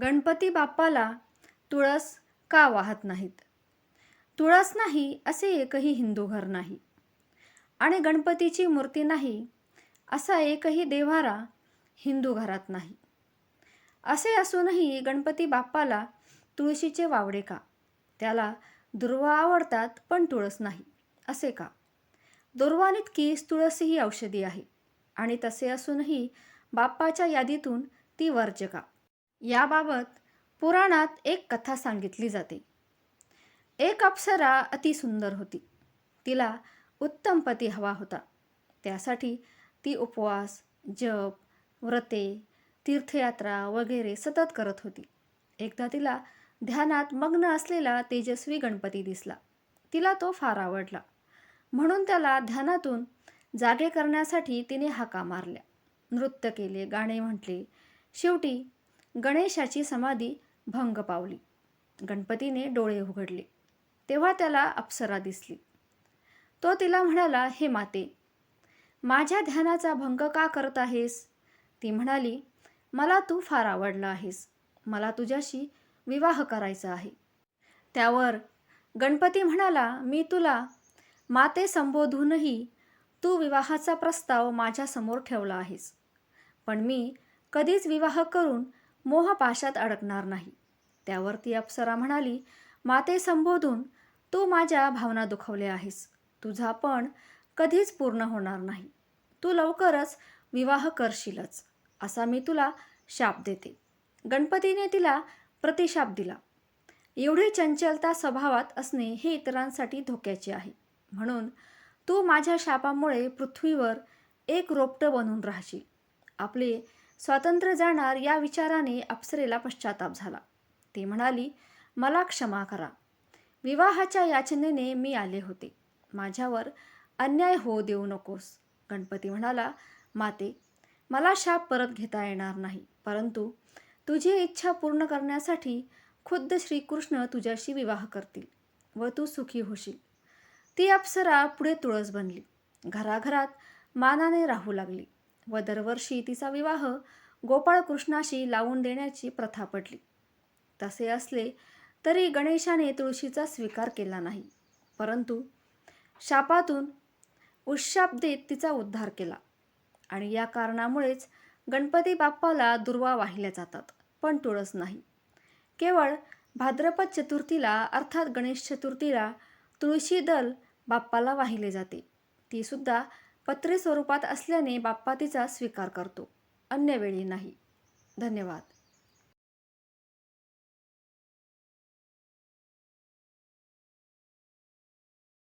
गणपती बाप्पाला तुळस का वाहत नाहीत? तुळस नाही असे एकही हिंदू घर नाही. आणि गणपतीची मूर्ती नाही असा एकही देव्हारा हिंदू घरात नाही. असे असूनही गणपती बाप्पाला तुळशीचे वावडे का? त्याला दुर्वा आवडतात पण तुळस नाही. असे का? दुर्वानितकीच तुळसही औषधी आहे. आणि तसे असूनही बाप्पाच्या यादीतून ती वर्ज का? याबाबत पुराणात एक कथा सांगितली जाते. एक अप्सरा अतिसुंदर होती. तिला उत्तम पती हवा होता. त्यासाठी ती उपवास जप व्रते तीर्थयात्रा वगैरे सतत करत होती. एकदा तिला ध्यानात मग्न असलेला तेजस्वी गणपती दिसला. तिला तो फार आवडला. म्हणून त्याला ध्यानातून जागे करण्यासाठी तिने हाका मारल्या. नृत्य केले गाणे म्हटले. शेवटी गणेशाची समाधी भंग पावली. गणपतीने डोळे उघडले. तेव्हा त्याला अप्सरा दिसली. तो तिला म्हणाला हे माते माझ्या ध्यानाचा भंग का करत आहेस? ती म्हणाली मला तू फार आवडला आहेस. मला तुझ्याशी विवाह करायचा आहे. त्यावर गणपती म्हणाला मी तुला माते संबोधूनही तू विवाहाचा प्रस्ताव माझ्यासमोर ठेवला आहेस. पण मी कधीच विवाह करून मोहपाशात अडकणार नाही. त्यावर ती अप्सरा म्हणाली माते संबोधून तू माझ्या भावना दुखवल्या आहेस. तुझा पण कधीच पूर्ण होणार नाही. तू लवकरच विवाह करशीलच. असा मी तुला शाप देते. गणपतीने तिला प्रतिशाप दिला. एवढी चंचलता स्वभावात असणे हे इतरांसाठी धोक्याचे आहे. म्हणून तू माझ्या शापामुळे पृथ्वीवर एक रोपटं बनून राहशील. आपले स्वातंत्र्य जाणार या विचाराने अप्सरेला पश्चाताप झाला. ती म्हणाली मला क्षमा करा. विवाहाच्या याचनेने मी आले होते. माझ्यावर अन्याय होऊ देऊ नकोस. गणपती म्हणाला माते मला शाप परत घेता येणार नाही. परंतु तुझी इच्छा पूर्ण करण्यासाठी खुद्द श्रीकृष्ण तुझ्याशी विवाह करतील व तू सुखी होशील. ती अप्सरा पुढे तुळस बनली. घराघरात मानाने राहू लागली. व दरवर्षी तिचा विवाह गोपाळकृष्णाशी लावून देण्याची प्रथा पडली. तसे असले तरी गणेशाने तुळशीचा स्वीकार केला नाही. परंतु शापातून उशाप देत तिचा उद्धार केला आणि या कारणामुळेच गणपती बाप्पाला दुर्वा वाहिल्या जातात पण तुळस नाही. केवळ भाद्रपद चतुर्थीला अर्थात गणेश चतुर्थीला तुळशी दल बाप्पाला वाहिले जाते. ती सुद्धा पत्रे स्वरूपात असल्याने बाप्पा तिचा स्वीकार करतो. अन्यवेळी नाही. धन्यवाद.